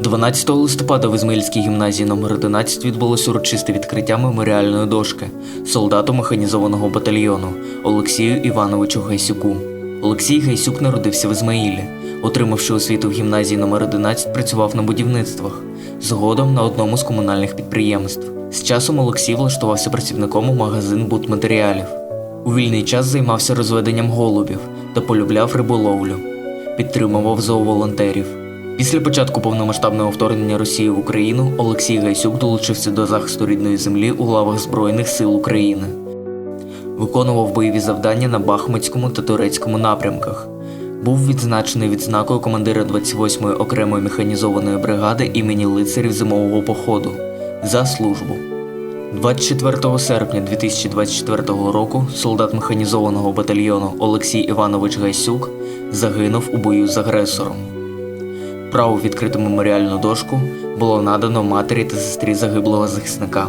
12 листопада в Ізмаїльській гімназії номер 11 відбулося урочисте відкриття меморіальної дошки солдату механізованого батальйону Олексію Івановичу Гайсюку. Олексій Гайсюк народився в Ізмаїлі. Отримавши освіту в гімназії номер 11 працював на будівництвах, згодом на одному з комунальних підприємств. З часом Олексій влаштувався працівником у магазин будматеріалів. У вільний час займався розведенням голубів та полюбляв риболовлю. Підтримував зооволонтерів. Після початку повномасштабного вторгнення Росії в Україну Олексій Гайсюк долучився до захисту рідної землі у лавах Збройних сил України. Виконував бойові завдання на Бахмутському та Турецькому напрямках. Був відзначений відзнакою командира 28-ї окремої механізованої бригади імені лицарів зимового походу за службу. 24 серпня 2024 року солдат механізованого батальйону Олексій Іванович Гайсюк загинув у бою з агресором. Право відкрити меморіальну дошку було надано матері та сестрі загиблого захисника.